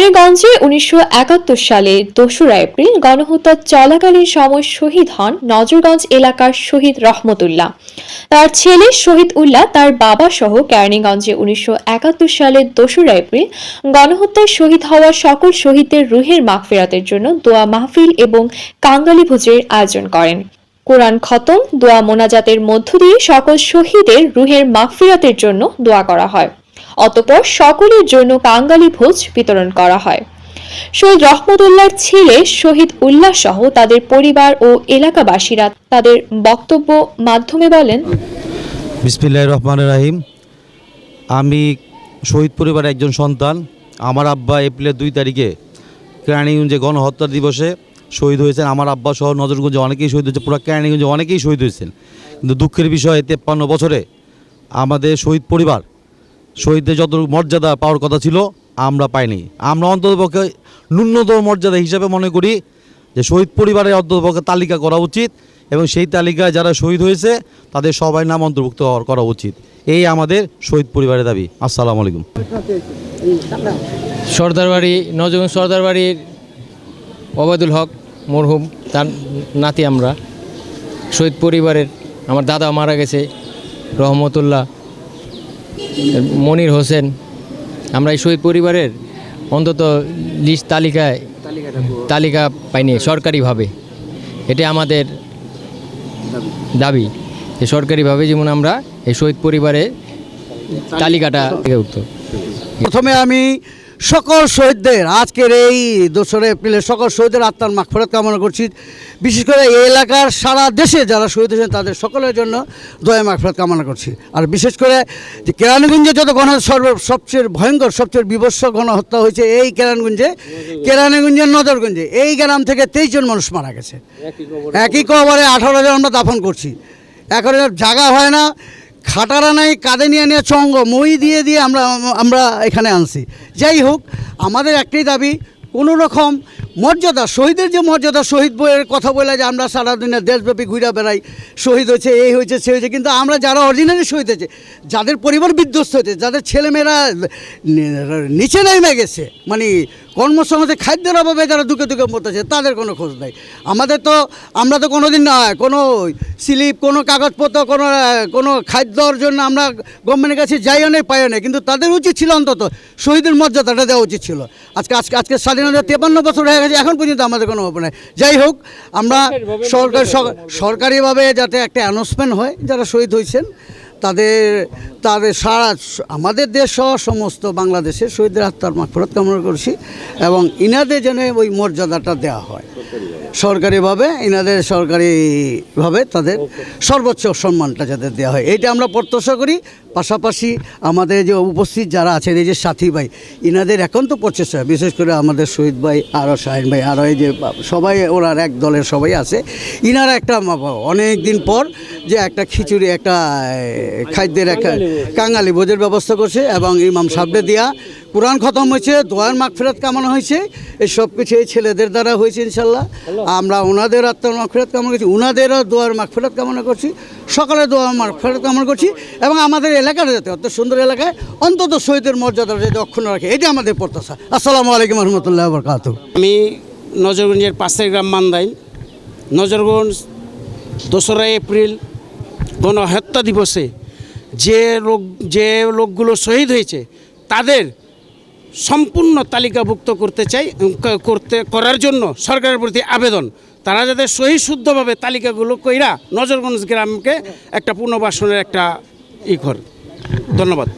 কেরানীগঞ্জে উনিশশো একাত্তর সালে দোসরা এপ্রিল গণহত্যা চলাকালীন সময় শহীদ হন নজরগঞ্জ এলাকার শহীদ রহমতুল্লাহ। তার ছেলে শহীদ উল্লাহ তার বাবা সহ কেরানীগঞ্জে উনিশশো একাত্তর সালে দোসরা এপ্রিল গণহত্যায় শহীদ হওয়া সকল শহীদদের রুহের মাগফিরাতের জন্য দোয়া মাহফিল এবং কাঙ্গালি ভোজের আয়োজন করেন। কোরআন খতম, দোয়া মোনাজাতের মধ্য দিয়ে সকল শহীদের রুহের মাগফিরাতের জন্য দোয়া করা হয়। অতঃপর সকলের জন্য কাঙ্গালি ভোজ বিতরণ করা হয়। শহীদ রহমতুল্লাহর ছেলে শহীদ উল্লাহ সহ তাদের পরিবার ও এলাকাবাসীরা তাদের বক্তব্য মাধ্যমে বলেন বিসমিল্লাহ রহমান রাহিম। আমি শহীদ পরিবারের একজন সন্তান। আমার আব্বা এপ্রিলের দুই তারিখে কেরানীগঞ্জে গণহত্যা দিবসে শহীদ হয়েছেন। আমার আব্বা সহ নজরগঞ্জে অনেকেই শহীদ হয়েছে, পুরো কেরানীগঞ্জে অনেকেই শহীদ হয়েছেন। কিন্তু দুঃখের বিষয়, তেপ্পান্ন বছরে আমাদের শহীদ পরিবার শহীদদের যত মর্যাদা পাওয়ার কথা ছিল, আমরা পাইনি। আমরা অন্ততপক্ষে ন্যূনতম মর্যাদা হিসাবে মনে করি যে শহীদ পরিবারের অন্ততপক্ষে তালিকা করা উচিত এবং সেই তালিকায় যারা শহীদ হয়েছে, তাদের সবাই নাম অন্তর্ভুক্ত করা- উচিত। এই আমাদের শহীদ পরিবারের দাবি। আসসালামু আলাইকুম। সর্দারবাড়ি নজরগঞ্জ সর্দারবাড়ির ওবায়দুল হক মরহুম, তার নাতি আমরা। শহীদ পরিবারের, আমার দাদা মারা গেছে, রহমতুল্লাহ। মনির হোসেন আমরা এই শহীদ পরিবারের অন্তত লিস্ট তালিকায় তালিকা পাইনি সরকারিভাবে। এটা আমাদের দাবি। যে সরকারিভাবে যেমন আমরা এই শহীদ পরিবারের তালিকাটা উঠত। প্রথমে আমি সকল শহীদদের আজকের এই দোসরা এপ্রিলের সকল শহীদের আত্মার মাগফিরাত কামনা করছি। বিশেষ করে এই এলাকার সারা দেশে যারা শহীদ হয়েছেন তাদের সকলের জন্য দয়া মাগফিরাত কামনা করছি। আর বিশেষ করে যে কেরানীগঞ্জে যত গণ সর্ব সবচেয়ে ভয়ঙ্কর সবচেয়ে বিভৎস গণহত্যা হয়েছে এই কেরানীগঞ্জে কেরানীগঞ্জের নজরগঞ্জে এই গ্রাম থেকে তেইশ জন মানুষ মারা গেছে। একই কবরে আঠারো জন আমরা দাফন করছি। এখন জায়গা হয় না। খাটারা নাই, কাঁধে নিয়ে নিয়ে চঙ্গ, মই দিয়ে দিয়ে আমরা আমরা এখানে আনছি। যাই হোক, আমাদের একটাই দাবি, কোনো রকম মর্যাদা, শহীদের যে মর্যাদা, শহীদ বইয়ের কথা বলে যে আমরা সারাদিনে দেশব্যাপী ঘুরে বেড়াই, শহীদ হয়েছে, এই হয়েছে, সে হয়েছে, কিন্তু আমরা যারা অরিজিনালি শহীদ হয়েছে, যাদের পরিবার বিধ্বস্ত হয়েছে, যাদের ছেলেমেয়েরা নিচে নেমে গেছে মানে কর্মসংস্থানে খাদ্যের অভাবে যারা দুঃখে দুঃখে মরতেছে, তাদের কোনো খোঁজ নাই। আমাদের তো, আমরা তো কোনো দিন নয় কোনো স্লিপ, কোনো কাগজপত্র, কোনো কোনো খাদ্যর জন্য আমরা গভর্নমেন্টের কাছে যাইও নেই, পাইও নেই, কিন্তু তাদের উচিত ছিল অন্তত শহীদের মর্যাদাটা দেওয়া উচিত ছিল। আজকে আজকে আজকে স্বাধীনতা তেপান্ন বছর হয়ে গেছে এখন পর্যন্ত আমাদের কোনো অভাব নাই। যাই হোক, আমরা সরকার সরকারিভাবে যাতে একটা অ্যানাউন্সমেন্ট হয়, যারা শহীদ হয়েছেন, তাদের তাদের সারা আমাদের দেশ সহ সমস্ত বাংলাদেশের শহীদদের আত্মার মাফরত কামনা করছি এবং ইনাদের যেন ওই মর্যাদাটা দেওয়া হয়। সরকারিভাবে এনাদের সরকারিভাবে তাদের সর্বোচ্চ সম্মানটা যাতে দেওয়া হয়। এটা আমরা প্রত্যাশা করি। পাশাপাশি আমাদের যে উপস্থিত যারা আছেন এই যে সাথী ভাই ইনাদের একান্ত প্রচেষ্টা। বিশেষ করে আমাদের শহীদ ভাই আরও শাহিন ভাই আরও এই যে সবাই ওনার এক দলের সবাই আছে। ইনারা একটা অনেক দিন পর যে একটা খিচুড়ি একটা খাদ্যের একটা কাঙালি ভোজের ব্যবস্থা করছে এবং ইমাম সাবডে দিয়া। কোরআন খতম হয়েছে দোয়ার মাগফিরাত কামনা হয়েছে এই সব কিছু এই ছেলেদের দ্বারা হয়েছে ইনশাল্লাহ। আমরা ওনাদের আত্মার মাগফিরাত কামনা করছি ওনাদেরও দোয়ার মাগফিরাত কামনা করছি সকালে দোয়ার মাগফিরাত কামনা করছি এবং আমাদের এলাকার যাতে অত সুন্দর এলাকায় অন্তত শহীদের মর্যাদা যাতে অক্ষুণ্ণ রাখে এটা আমাদের প্রত্যাশা। আসসালামু আলাইকুম রহমতুল্লাহ বরকাত আমি নজরগঞ্জের পাশের গ্রাম মান্দাইল নজরগঞ্জ দোসরা এপ্রিল গণহত্যা দিবসে যে লোক যে লোকগুলো শহীদ হয়েছে তাদের সম্পূর্ণ তালিকাভুক্ত করতে চাই করতে, করার জন্য সরকারের প্রতি আবেদন। তারা যাতে সহি শুদ্ধভাবে তালিকাগুলো কইরা নজরগঞ্জ গ্রামকে একটা পুনর্বাসনের একটা ই করে। ধন্যবাদ।